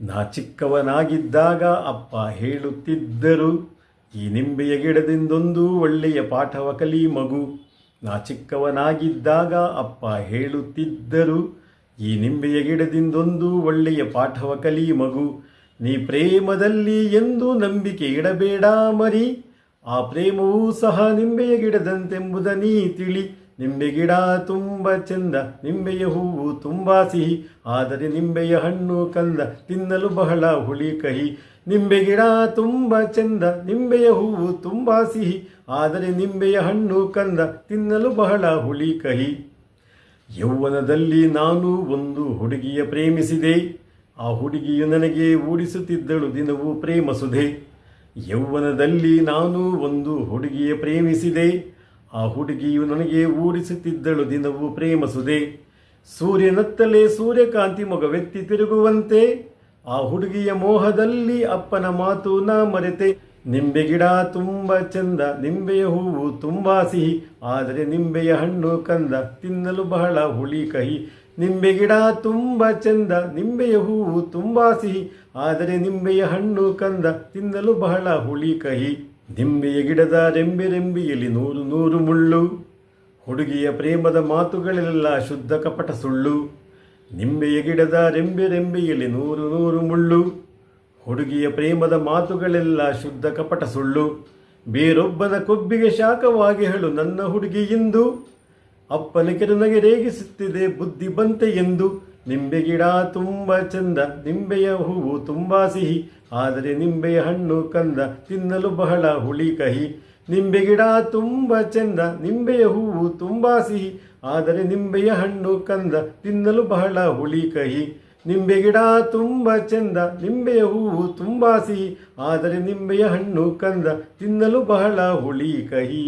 ನಾ ಚಿಕ್ಕವನಾಗಿದ್ದಾಗ ಅಪ್ಪ ಹೇಳುತ್ತಿದ್ದರು, ಈ ನಿಂಬೆಯ ಗಿಡದಿಂದೊಂದು ಒಳ್ಳೆಯ ಪಾಠವ ಕಲಿ ಮಗು. ನಾ ಚಿಕ್ಕವನಾಗಿದ್ದಾಗ ಅಪ್ಪ ಹೇಳುತ್ತಿದ್ದರು, ಈ ನಿಂಬೆಯ ಗಿಡದಿಂದೊಂದು ಒಳ್ಳೆಯ ಪಾಠವ ಕಲಿ ಮಗು. ನೀ ಪ್ರೇಮದಲ್ಲಿ ಎಂದು ನಂಬಿಕೆ ಇಡಬೇಡ ಮರಿ. ಆ ಪ್ರೇಮವೂ ಸಹ ನಿಂಬೆಯ ಗಿಡದಂತೆಂಬುದ ನೀ ತಿಳಿ. ನಿಂಬೆ ಗಿಡ ತುಂಬ ಚೆಂದ, ನಿಂಬೆಯ ಹೂವು ತುಂಬ ಸಿಹಿ, ಆದರೆ ನಿಂಬೆಯ ಹಣ್ಣು ಕಂದ ತಿನ್ನಲು ಬಹಳ ಹುಳಿ ಕಹಿ. ನಿಂಬೆ ಗಿಡ ತುಂಬ ಚೆಂದ, ನಿಂಬೆಯ ಹೂವು ತುಂಬ ಸಿಹಿ, ಆದರೆ ನಿಂಬೆಯ ಹಣ್ಣು ಕಂದ ತಿನ್ನಲು ಬಹಳ ಹುಳಿ ಕಹಿ. ಯೌವನದಲ್ಲಿ ನಾನು ಒಂದು ಹುಡುಗಿಯ ಪ್ರೇಮಿಸಿದೆ. ಆ ಹುಡುಗಿಯು ನನಗೆ ಓಡಿಸುತ್ತಿದ್ದಳು ದಿನವೂ ಪ್ರೇಮ ಸುಧೆ. ಯೌವನದಲ್ಲಿ ನಾನು ಒಂದು ಹುಡುಗಿಯ ಪ್ರೇಮಿಸಿದೆ. ಆ ಹುಡುಗಿಯು ನನಗೆ ಊಡಿಸುತ್ತಿದ್ದಳು, ದಿನವೂ ಪ್ರೇಮ ಸುಧೆ ಸೂರ್ಯನತ್ತಲೇ ಸೂರ್ಯಕಾಂತಿ ಮೊಗವೆತ್ತಿ ತಿರುಗುವಂತೆ, ಆ ಹುಡುಗಿಯ ಮೋಹದಲ್ಲಿ ಅಪ್ಪನ ಮಾತು ನಾ ಮರೆತೆ. ನಿಂಬೆ ಗಿಡ ತುಂಬ ಚಂದ, ನಿಂಬೆಯ ಹೂವು ತುಂಬ ಸಿಹಿ, ಆದರೆ ನಿಂಬೆಯ ಹಣ್ಣು ಕಂದ, ತಿನ್ನಲು ಬಹಳ ಹುಳಿ ಕಹಿ. ನಿಂಬೆ ಗಿಡ ತುಂಬ ಚಂದ, ನಿಂಬೆಯ ಹೂವು ತುಂಬ ಸಿಹಿ, ಆದರೆ ನಿಂಬೆಯ ಹಣ್ಣು ಕಂದ, ತಿನ್ನಲು ಬಹಳ ಹುಳಿ ಕಹಿ. ನಿಂಬೆಯ ಗಿಡದ ರೆಂಬೆ ರೆಂಬೆಯಲ್ಲಿ ನೂರು ನೂರು ಮುಳ್ಳು. ಹುಡುಗಿಯ ಪ್ರೇಮದ ಮಾತುಗಳೆಲ್ಲ ಶುದ್ಧ ಕಪಟ ಸುಳ್ಳು. ನಿಂಬೆಯ ಗಿಡದ ರೆಂಬೆ ರೆಂಬೆಯಲ್ಲಿ ನೂರು ನೂರು ಮುಳ್ಳು. ಹುಡುಗಿಯ ಪ್ರೇಮದ ಮಾತುಗಳೆಲ್ಲ ಶುದ್ಧ ಕಪಟ ಸುಳ್ಳು. ಬೇರೊಬ್ಬನ ಕೊಬ್ಬಿಗೆ ಶಾಖವಾಗಿ ಹೇಳು ನನ್ನ ಹುಡುಗಿ ಎಂದು. ಅಪ್ಪನ ಕಿರುನಗೆ ರೇಗಿಸುತ್ತಿದೆ ಬುದ್ಧಿ ಬಂತೆ ಎಂದು. ನಿಂಬೆ ಗಿಡ ತುಂಬ ಚಂದ, ನಿಂಬೆಯ ಹೂವು ತುಂಬ ಸಿಹಿ, ಆದರೆ ನಿಂಬೆಯ ಹಣ್ಣು ಕಂದ, ತಿನ್ನಲು ಬಹಳ ಹುಳಿ ಕಹಿ. ನಿಂಬೆ ಗಿಡ ತುಂಬ ಚಂದ, ನಿಂಬೆಯ ಹೂವು ತುಂಬ ಸಿಹಿ, ಆದರೆ ನಿಂಬೆಯ ಹಣ್ಣು ಕಂದ, ತಿನ್ನಲು ಬಹಳ ಹುಳಿ ಕಹಿ. ನಿಂಬೆ ಗಿಡ ತುಂಬ ಚಂದ, ನಿಂಬೆಯ ಹೂವು ತುಂಬ ಸಿಹಿ, ಆದರೆ ನಿಂಬೆಯ ಹಣ್ಣು ಕಂದ, ತಿನ್ನಲು ಬಹಳ ಹುಳಿ ಕಹಿ.